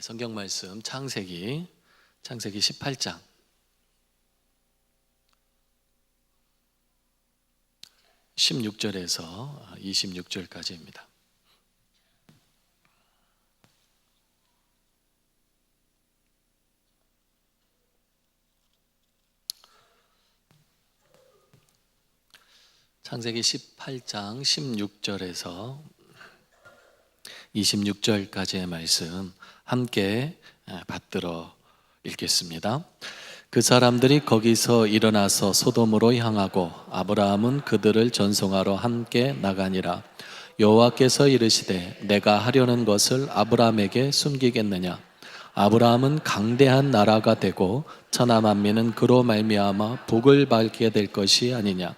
네, 성경 말씀 창세기 창세기 18장 16절에서 26절까지입니다. 창세기 18장 16절에서 26절까지의 말씀 함께 받들어 읽겠습니다. 그 사람들이 거기서 일어나서 소돔으로 향하고 아브라함은 그들을 전송하러 함께 나가니라. 여호와께서 이르시되 내가 하려는 것을 아브라함에게 숨기겠느냐? 아브라함은 강대한 나라가 되고 천하 만민은 그로 말미암아 복을 받게 될 것이 아니냐?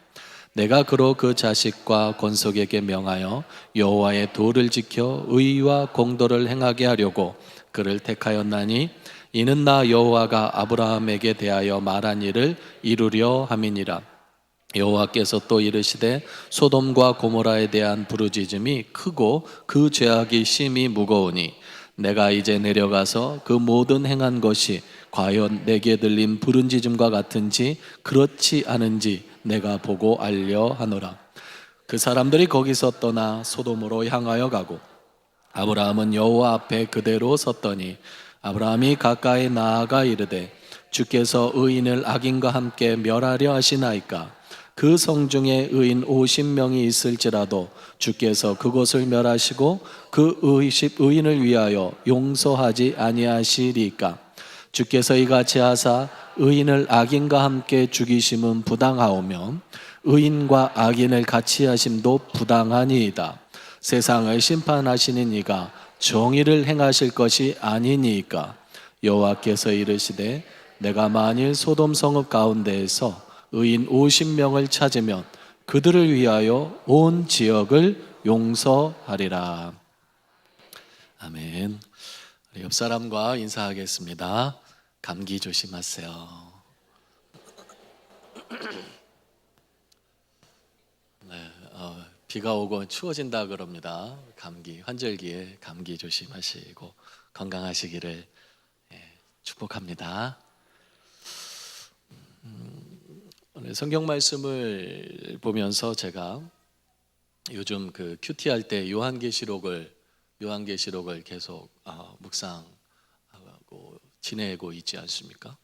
내가 그로 그 자식과 권속에게 명하여 여호와의 도를 지켜 의와 공도를 행하게 하려고 그를 택하였나니 이는 나 여호와가 아브라함에게 대하여 말한 일을 이루려 함이니라. 여호와께서 또 이르시되 소돔과 고모라에 대한 부르짖음이 크고 그 죄악이 심히 무거우니 내가 이제 내려가서 그 모든 행한 것이 과연 내게 들린 부른짖음과 같은지 그렇지 않은지 내가 보고 알려 하노라. 그 사람들이 거기서 떠나 소돔으로 향하여 가고 아브라함은 여호와 앞에 그대로 섰더니 아브라함이 가까이 나아가 이르되 주께서 의인을 악인과 함께 멸하려 하시나이까 그 성중에 의인 50명이 있을지라도 주께서 그곳을 멸하시고 그 의인을 위하여 용서하지 아니하시리까 주께서 이같이 하사 의인을 악인과 함께 죽이심은 부당하오며 의인과 악인을 같이 하심도 부당하니이다. 세상을 심판하시는 이가 정의를 행하실 것이 아니니까 여호와께서 이르시되 내가 만일 소돔 성읍 가운데에서 의인 50명을 찾으면 그들을 위하여 온 지역을 용서하리라. 아멘. 옆 사람과 인사하겠습니다. 감기 조심하세요. 네, 어, 비가 오고 추워진다 그럽니다. 감기 환절기에 감기 조심하시고 건강하시기를 예, 축복합니다. 음, 오늘 성경 말씀을 보면서 제가 요즘 그 큐티 할 때 요한계시록을 요한계시록을 계속 어, 묵상하고 지내고 있지 않습니까?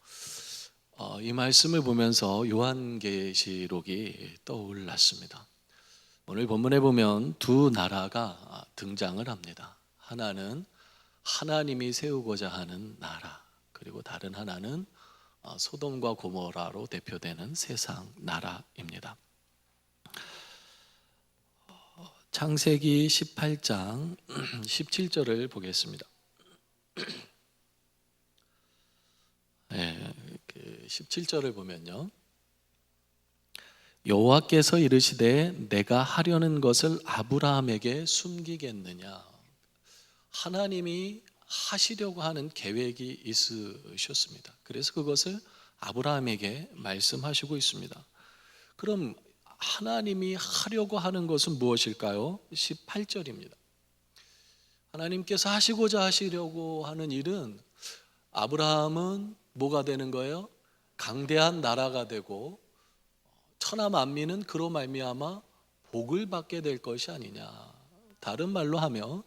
어, 이 말씀을 보면서 요한계시록이 떠올랐습니다. 오늘 본문에 보면 두 나라가 등장을 합니다. 하나는 하나님이 세우고자 하는 나라, 그리고 다른 하나는 어, 소돔과 고모라로 대표되는 세상 나라입니다. 어, 창세기 18장 17절을 보겠습니다. 네, 그 17절을 보면요. 여호와께서 이르시되 내가 하려는 것을 아브라함에게 숨기겠느냐? 하나님이 하시려고 하는 계획이 있으셨습니다. 그래서 그것을 아브라함에게 말씀하시고 있습니다. 그럼 하나님이 하려고 하는 것은 무엇일까요? 18절입니다. 하나님께서 하시고자 하시려고 하는 일은 아브라함은 뭐가 되는 거예요? 강대한 나라가 되고 천하 만민은 그로 말미암아 복을 받게 될 것이 아니냐. 다른 말로 하면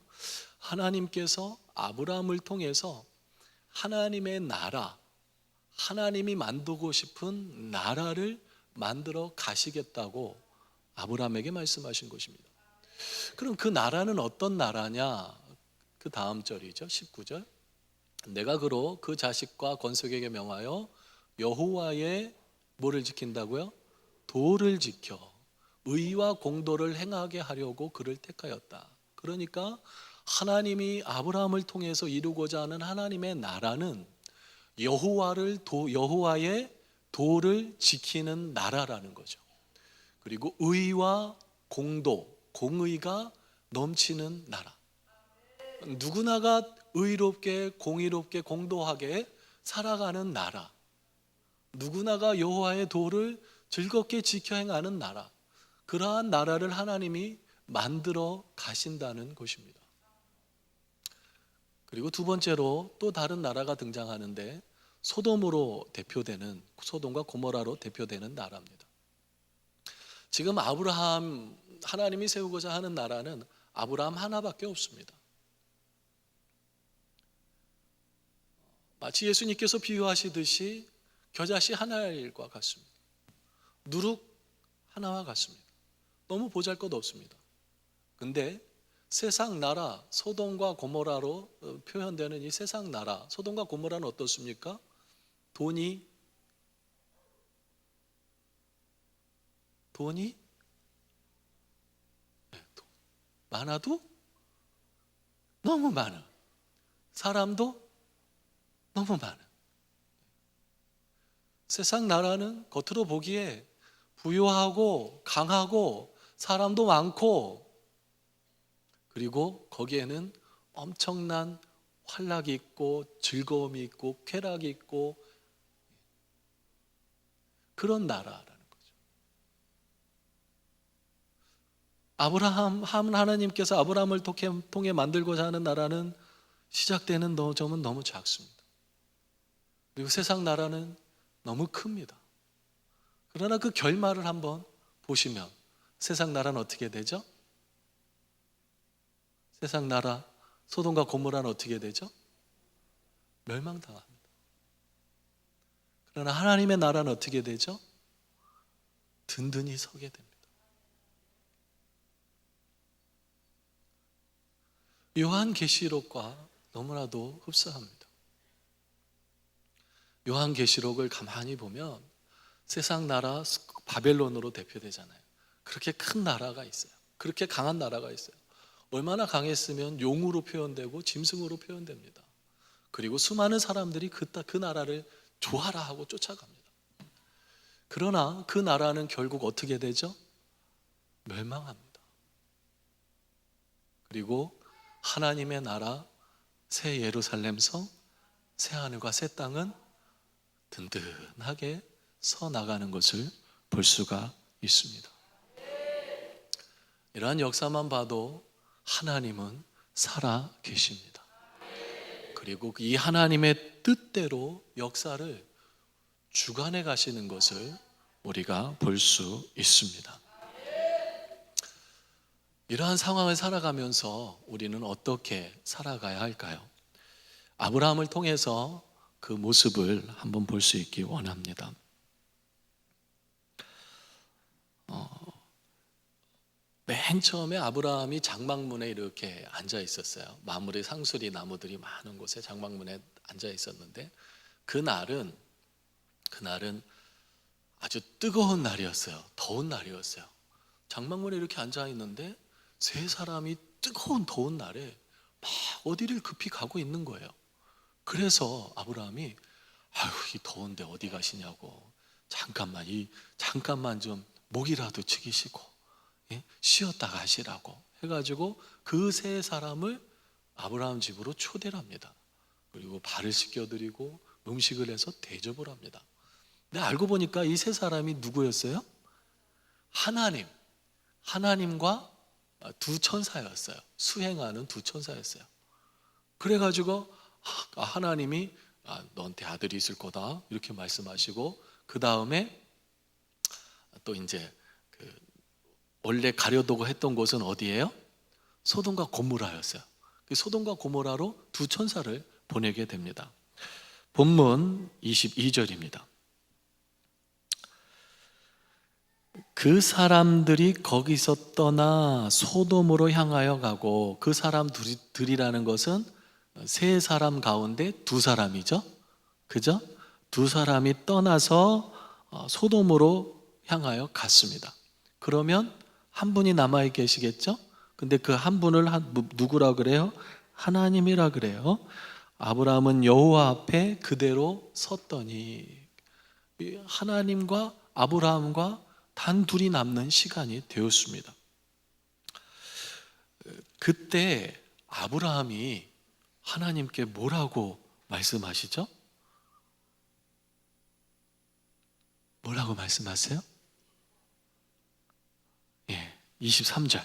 하나님께서 아브라함을 통해서 하나님의 나라, 하나님이 만들고 싶은 나라를 만들어 가시겠다고 아브라함에게 말씀하신 것입니다. 그럼 그 나라는 어떤 나라냐? 그 다음 절이죠. 19절. 내가 그로 그 자식과 권속에게 명하여 여호와의 뭐를 지킨다고요? 도를 지켜 의와 공도를 행하게 하려고 그를 택하였다. 그러니까 하나님이 아브라함을 통해서 이루고자 하는 하나님의 나라는 여호와를 도 여호와의 도를 지키는 나라라는 거죠. 그리고 의와 공도, 공의가 넘치는 나라. 누구나가 의롭게 공의롭게 공도하게 살아가는 나라. 누구나가 여호와의 도를 즐겁게 지켜 행하는 나라. 그러한 나라를 하나님이 만들어 가신다는 것입니다. 그리고 두 번째로 또 다른 나라가 등장하는데 소돔으로 대표되는 소돔과 고모라로 대표되는 나라입니다. 지금 아브라함 하나님이 세우고자 하는 나라는 아브라함 하나밖에 없습니다. 마치 예수님께서 비유하시듯이 겨자씨 하나일과 같습니다. 누룩 하나와 같습니다. 너무 보잘 것 없습니다. 근데 세상 나라 소돔과 고모라로 어, 표현되는 이 세상 나라 소돔과 고모라는 어떻습니까? 돈이 돈이 네, 돈. 많아도 너무 많아. 사람도 너무 많아. 세상 나라는 겉으로 보기에 부유하고 강하고 사람도 많고 그리고 거기에는 엄청난 환락이 있고 즐거움이 있고 쾌락이 있고 그런 나라라는 거죠. 아브라함 한 하나님께서 아브라함을 통해, 만들고자 하는 나라는 시작되는 너- 점은 너무 작습니다. 그리고 세상 나라는 너무 큽니다. 그러나 그 결말을 한번 보시면 세상 나라는 어떻게 되죠? 세상 나라 소돔과 고모라는 어떻게 되죠? 멸망당합니다. 그러나 하나님의 나라는 어떻게 되죠? 든든히 서게 됩니다. 요한 계시록과 너무나도 흡사합니다. 요한 계시록을 가만히 보면 세상 나라 바벨론으로 대표되잖아요. 그렇게 큰 나라가 있어요. 그렇게 강한 나라가 있어요. 얼마나 강했으면 용으로 표현되고 짐승으로 표현됩니다. 그리고 수많은 사람들이 그, 따- 그 나라를 좋아라 하고 쫓아갑니다. 그러나 그 나라는 결국 어떻게 되죠? 멸망합니다. 그리고 하나님의 나라 새 예루살렘 성, 새 하늘과 새 땅은 든든하게 서 나가는 것을 볼 수가 있습니다. 이러한 역사만 봐도 하나님은 살아 계십니다. 그리고 이 하나님의 뜻대로 역사를 주관해 가시는 것을 우리가 볼 수 있습니다. 이러한 상황을 살아가면서 우리는 어떻게 살아가야 할까요? 아브라함을 통해서 그 모습을 한번 볼 수 있기 원합니다. 맨 처음에 아브라함이 장막문에 이렇게 앉아 있었어요. 마무리 상수리 나무들이 많은 곳에 장막문에 앉아 있었는데 그 날은 그 날은 아주 뜨거운 날이었어요. 더운 날이었어요. 장막문에 이렇게 앉아 있는데 세 사람이 뜨거운 더운 날에 막 어디를 급히 가고 있는 거예요. 그래서 아브라함이 아유 이 더운데 어디 가시냐고 잠깐만 이 잠깐만 좀 목이라도 치기시고 예? 쉬었다 가시라고 해가지고 그 세 사람을 아브라함 집으로 초대를 합니다. 그리고 발을 씻겨드리고 음식을 해서 대접을 합니다. 근데 알고 보니까 이 세 사람이 누구였어요? 하나님, 하나님과 두 천사였어요. 수행하는 두 천사였어요. 그래가지고 아, 하나님이 아, 너한테 아들이 있을 거다 이렇게 말씀하시고 그 다음에 또 이제 그 원래 가려두고 했던 곳은 어디예요? 소돔과 고모라였어요. 그 소돔과 고모라로 두 천사를 보내게 됩니다. 본문 22절입니다. 그 사람들이 거기서 떠나 소돔으로 향하여 가고 그 사람들이라는 것은 세 사람 가운데 두 사람이죠. 그죠? 두 사람이 떠나서 어, 소돔으로 향하여 갔습니다. 그러면 한 분이 남아 계시겠죠? 근데 그 한 분을 누구라 그래요? 하나님이라 그래요. 아브라함은 여호와 앞에 그대로 섰더니 하나님과 아브라함과 단 둘이 남는 시간이 되었습니다. 그때 아브라함이 하나님께 뭐라고 말씀하시죠? 뭐라고 말씀하세요? 예, 23절.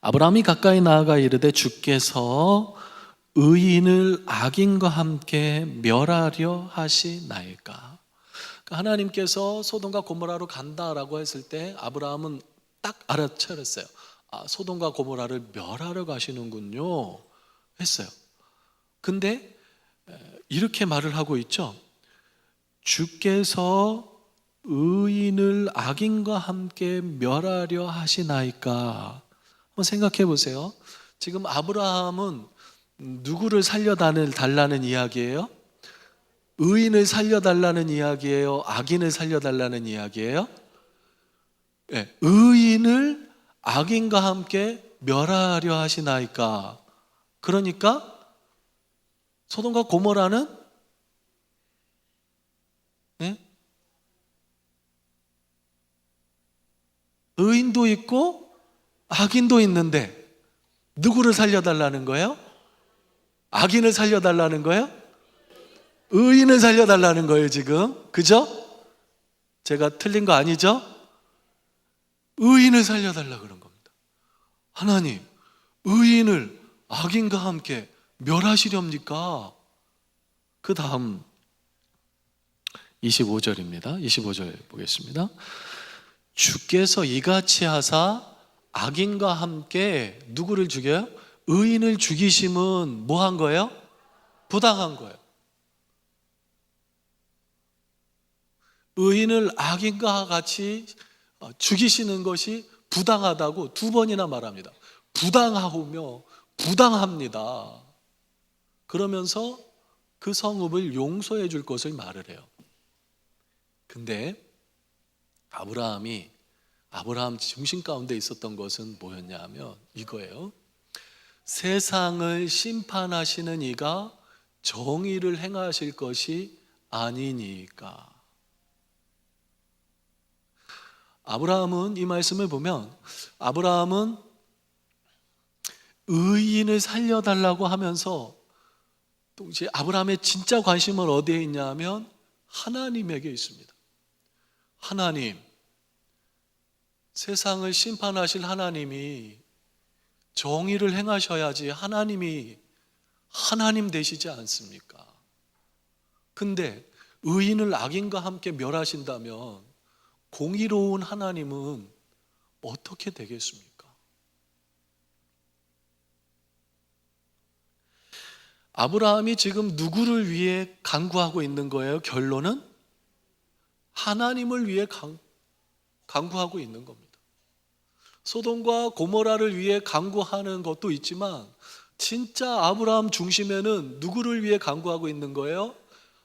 아브라함이 가까이 나아가 이르되 주께서 의인을 악인과 함께 멸하려 하시나이까. 그러니까 하나님께서 소돔과 고모라로 간다라고 했을 때 아브라함은 딱 알아차렸어요. 아, 소돔과 고모라를 멸하러 가시는군요. 했어요. 근데 에, 이렇게 말을 하고 있죠. 주께서 의인을 악인과 함께 멸하려 하시나이까. 한번 생각해 보세요. 지금 아브라함은 누구를 살려달라는 이야기예요? 의인을 살려달라는 이야기예요? 악인을 살려달라는 이야기예요? 네, 의인을 악인과 함께 멸하려 하시나이까. 그러니까 소돔과 고모라는 네? 의인도 있고 악인도 있는데 누구를 살려달라는 거예요? 악인을 살려달라는 거예요? 의인을 살려달라는 거예요, 지금. 그죠? 제가 틀린 거 아니죠? 의인을 살려달라 그런 겁니다. 하나님, 의인을 악인과 함께 멸하시렵니까? 그 다음 25절입니다. 25절 보겠습니다. 주께서 이같이 하사 악인과 함께 누구를 죽여요? 의인을 죽이심은 뭐 한 거예요? 부당한 거예요. 의인을 악인과 같이 죽이시는 것이 부당하다고 두 번이나 말합니다. 부당하며 부당합니다. 그러면서 그 성읍을 용서해 줄 것을 말을 해요. 근데 아브라함이 아브라함 중심 가운데 있었던 것은 뭐였냐 하면 이거예요. 세상을 심판하시는 이가 정의를 행하실 것이 아니니까. 아브라함은 이 말씀을 보면 아브라함은 의인을 살려달라고 하면서 동시에 아브라함의 진짜 관심은 어디에 있냐 하면 하나님에게 있습니다. 하나님, 세상을 심판하실 하나님이 정의를 행하셔야지 하나님이 하나님 되시지 않습니까? 근데 의인을 악인과 함께 멸하신다면 공의로운 하나님은 어떻게 되겠습니까? 아브라함이 지금 누구를 위해 간구하고 있는 거예요? 결론은 하나님을 위해 간, 간구하고 있는 겁니다. 소돔과 고모라를 위해 간구하는 것도 있지만 진짜 아브라함 중심에는 누구를 위해 간구하고 있는 거예요?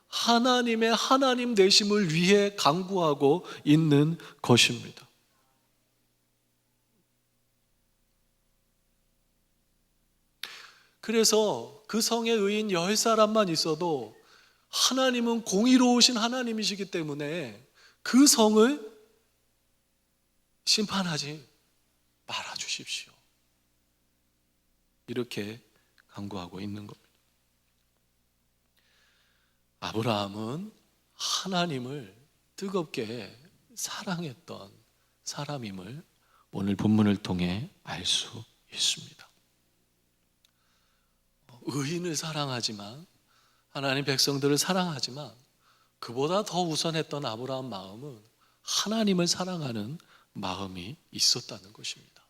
하나님의 하나님 되심을 위해 간구하고 있는 것입니다. 그래서 그 성의 의인 열 사람만 있어도 하나님은 공의로우신 하나님이시기 때문에 그 성을 심판하지 말아 주십시오. 이렇게 간구하고 있는 겁니다. 아브라함은 하나님을 뜨겁게 사랑했던 사람임을 오늘 본문을 통해 알 수 있습니다. 의인을 사랑하지만 하나님 백성들을 사랑하지만 그보다 더 우선했던 아브라함 마음은 하나님을 사랑하는 마음이 있었다는 것입니다.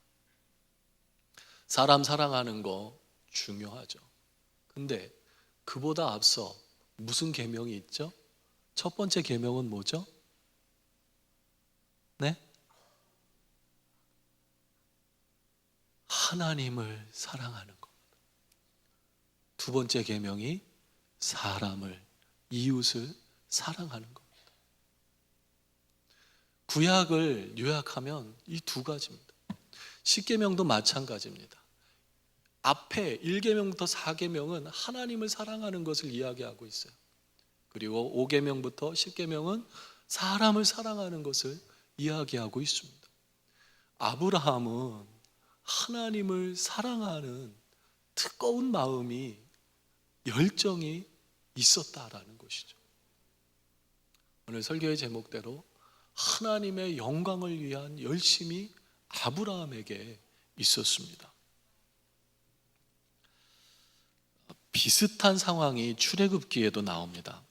사람 사랑하는 거 중요하죠. 근데 그보다 앞서 무슨 계명이 있죠? 첫 번째 계명은 뭐죠? 네? 하나님을 사랑하는 겁니다. 두 번째 계명이 사람을 이웃을 사랑하는 겁니다. 구약을 요약하면 이 두 가지입니다. 십계명도 마찬가지입니다. 앞에 1계명부터 4계명은 하나님을 사랑하는 것을 이야기하고 있어요. 그리고 5계명부터 10계명은 사람을 사랑하는 것을 이야기하고 있습니다. 아브라함은 하나님을 사랑하는 뜨거운 마음이 열정이 있었다라는 것이죠. 오늘 설교의 제목대로 하나님의 영광을 위한 열심이 아브라함에게 있었습니다. 비슷한 상황이 출애굽기에도 나옵니다.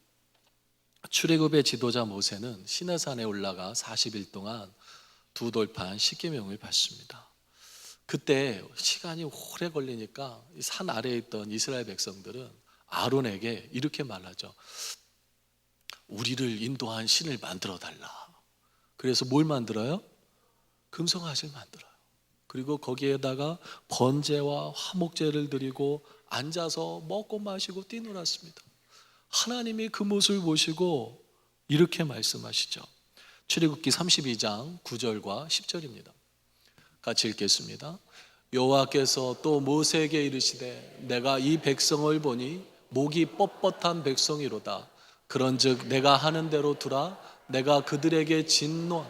출애굽의 지도자 모세는 시내산에 올라가 40일 동안 두 돌판 십계명을 받습니다. 그때 시간이 오래 걸리니까 산 아래에 있던 이스라엘 백성들은 아론에게 이렇게 말하죠. 우리를 인도한 신을 만들어 달라. 그래서 뭘 만들어요? 금송아지를 만들어요. 그리고 거기에다가 번제와 화목제를 드리고 앉아서 먹고 마시고 뛰놀았습니다. 하나님이 그 모습을 보시고 이렇게 말씀하시죠. 출애굽기 32장 9절과 10절입니다. 같이 읽겠습니다. 여호와께서 또 모세에게 이르시되 내가 이 백성을 보니 목이 뻣뻣한 백성이로다. 그런즉 내가 하는 대로 두라. 내가 그들에게 진노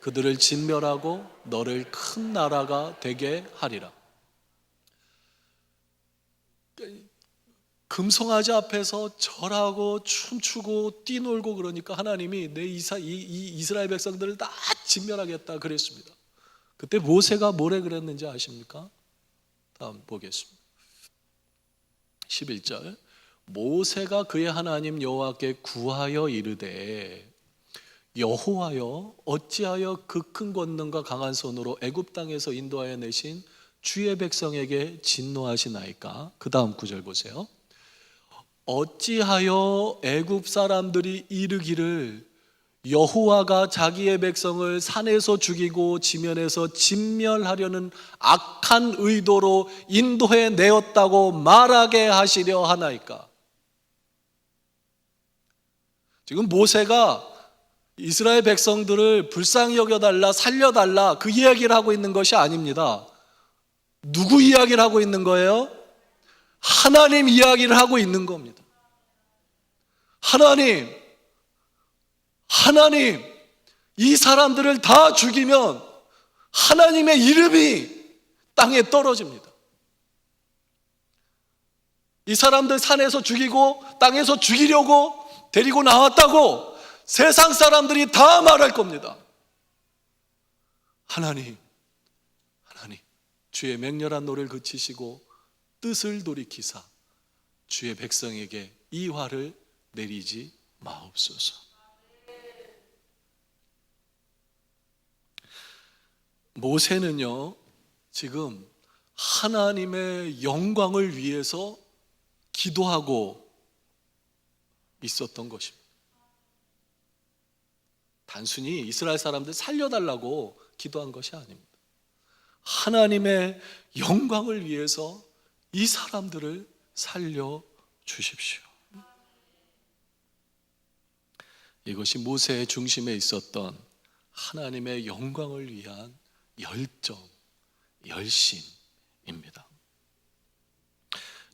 그들을 진멸하고 너를 큰 나라가 되게 하리라. 금송아지 앞에서 절하고 춤추고 뛰놀고 그러니까 하나님이 내 이사 이, 이 이스라엘 백성들을 다 진멸하겠다 그랬습니다. 그때 모세가 뭐래 그랬는지 아십니까? 다음 보겠습니다. 11절 모세가 그의 하나님 여호와께 구하여 이르되 여호와여 어찌하여 그 큰 권능과 강한 손으로 애굽 땅에서 인도하여 내신 주의 백성에게 진노하시나이까? 그 다음 구절 보세요. 어찌하여 애굽 사람들이 이르기를 여호와가 자기의 백성을 산에서 죽이고 지면에서 진멸하려는 악한 의도로 인도해 내었다고 말하게 하시려 하나이까? 지금 모세가 이스라엘 백성들을 불쌍히 여겨달라, 살려달라 그 이야기를 하고 있는 것이 아닙니다. 누구 이야기를 하고 있는 거예요? 하나님 이야기를 하고 있는 겁니다. 하나님, 하나님, 이 사람들을 다 죽이면 하나님의 이름이 땅에 떨어집니다. 이 사람들 산에서 죽이고 땅에서 죽이려고 데리고 나왔다고 세상 사람들이 다 말할 겁니다. 하나님, 하나님, 주의 맹렬한 노를 그치시고 뜻을 돌이키사 주의 백성에게 이 화를 내리지 마옵소서. 모세는요, 지금 하나님의 영광을 위해서 기도하고 있었던 것입니다. 단순히 이스라엘 사람들 살려달라고 기도한 것이 아닙니다. 하나님의 영광을 위해서 이 사람들을 살려 주십시오. 이것이 모세의 중심에 있었던 하나님의 영광을 위한 열정, 열심입니다.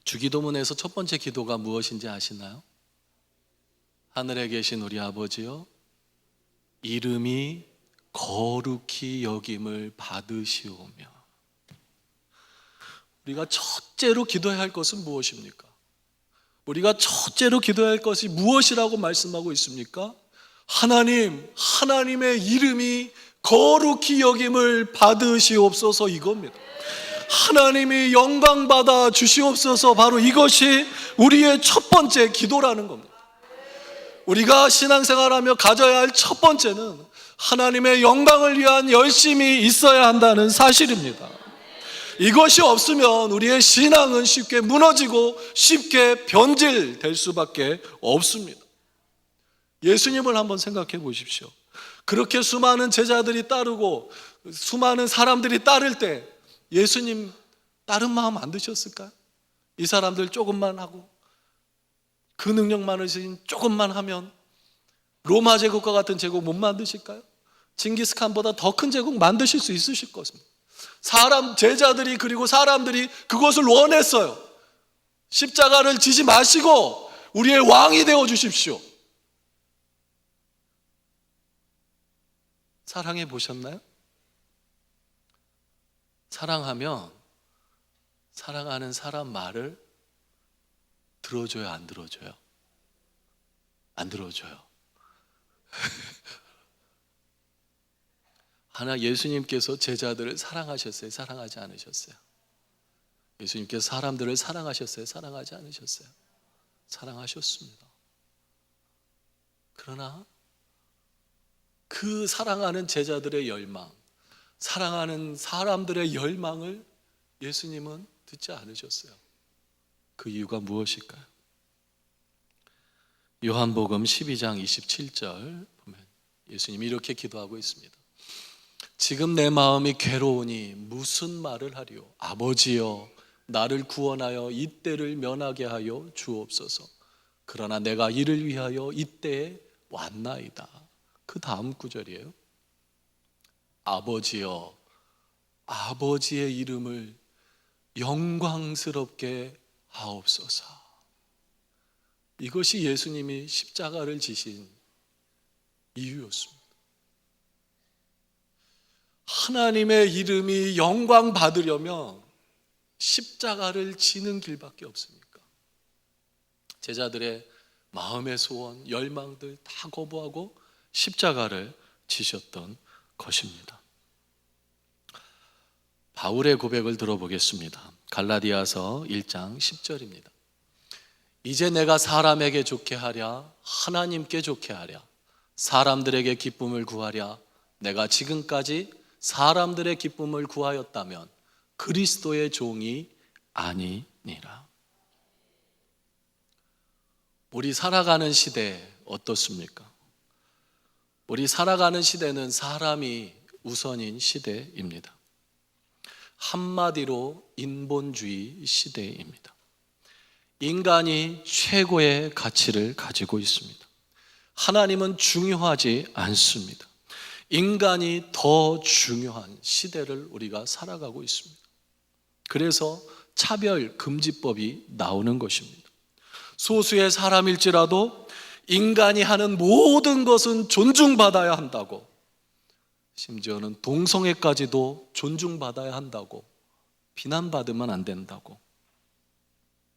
주기도문에서 첫 번째 기도가 무엇인지 아시나요? 하늘에 계신 우리 아버지요, 이름이 거룩히 여김을 받으시오며. 우리가 첫째로 기도해야 할 것은 무엇입니까? 우리가 첫째로 기도해야 할 것이 무엇이라고 말씀하고 있습니까? 하나님, 하나님의 이름이 거룩히 여김을 받으시옵소서 이겁니다. 하나님이 영광 받아 주시옵소서 바로 이것이 우리의 첫 번째 기도라는 겁니다. 우리가 신앙생활하며 가져야 할 첫 번째는 하나님의 영광을 위한 열심이 있어야 한다는 사실입니다. 이것이 없으면 우리의 신앙은 쉽게 무너지고 쉽게 변질될 수밖에 없습니다. 예수님을 한번 생각해 보십시오. 그렇게 수많은 제자들이 따르고 수많은 사람들이 따를 때 예수님 다른 마음 안 드셨을까요? 이 사람들 조금만 하고 그 능력 많으신 조금만 하면 로마 제국과 같은 제국 못 만드실까요? 징기스칸보다 더 큰 제국 만드실 수 있으실 것입니다. 사람 제자들이 그리고 사람들이 그것을 원했어요. 십자가를 지지 마시고 우리의 왕이 되어 주십시오. 사랑해 보셨나요? 사랑하면 사랑하는 사람 말을 들어줘요, 안 들어줘요? 안 들어줘요. 하나 예수님께서 제자들을 사랑하셨어요? 사랑하지 않으셨어요? 예수님께서 사람들을 사랑하셨어요? 사랑하지 않으셨어요? 사랑하셨습니다. 그러나 그 사랑하는 제자들의 열망, 사랑하는 사람들의 열망을 예수님은 듣지 않으셨어요. 그 이유가 무엇일까요? 요한복음 12장 27절 보면 예수님이 이렇게 기도하고 있습니다. 지금 내 마음이 괴로우니 무슨 말을 하리요? 아버지여, 나를 구원하여 이 때를 면하게 하여 주옵소서. 그러나 내가 이를 위하여 이 때에 왔나이다. 그 다음 구절이에요. 아버지여, 아버지의 이름을 영광스럽게 하옵소서. 이것이 예수님이 십자가를 지신 이유였습니다. 하나님의 이름이 영광 받으려면 십자가를 지는 길밖에 없습니까? 제자들의 마음의 소원, 열망들 다 거부하고 십자가를 지셨던 것입니다. 바울의 고백을 들어보겠습니다. 갈라디아서 1장 10절입니다. 이제 내가 사람에게 좋게 하랴 하나님께 좋게 하랴 사람들에게 기쁨을 구하랴 내가 지금까지 사람들의 기쁨을 구하였다면 그리스도의 종이 아니니라. 우리 살아가는 시대 어떻습니까? 우리 살아가는 시대는 사람이 우선인 시대입니다. 한마디로 인본주의 시대입니다. 인간이 최고의 가치를 가지고 있습니다. 하나님은 중요하지 않습니다. 인간이 더 중요한 시대를 우리가 살아가고 있습니다. 그래서 차별 금지법이 나오는 것입니다. 소수의 사람일지라도 인간이 하는 모든 것은 존중받아야 한다고 심지어는 동성애까지도 존중받아야 한다고 비난받으면 안 된다고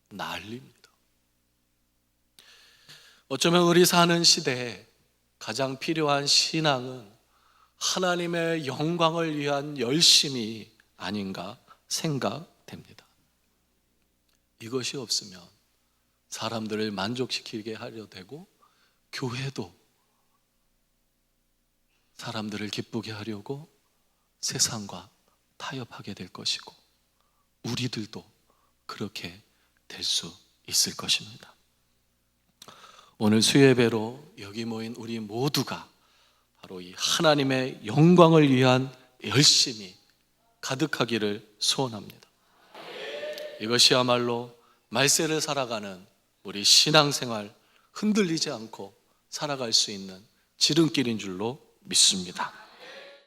난립니다. 어쩌면 우리 사는 시대에 가장 필요한 신앙은 하나님의 영광을 위한 열심이 아닌가 생각됩니다. 이것이 없으면 사람들을 만족시키게 하려 되고 교회도 사람들을 기쁘게 하려고 세상과 타협하게 될 것이고 우리들도 그렇게 될 수 있을 것입니다. 오늘 수예배로 여기 모인 우리 모두가 바로 이 하나님의 영광을 위한 열심이 가득하기를 소원합니다. 이것이야말로 말세를 살아가는 우리 신앙생활 흔들리지 않고 살아갈 수 있는 지름길인 줄로 믿습니다.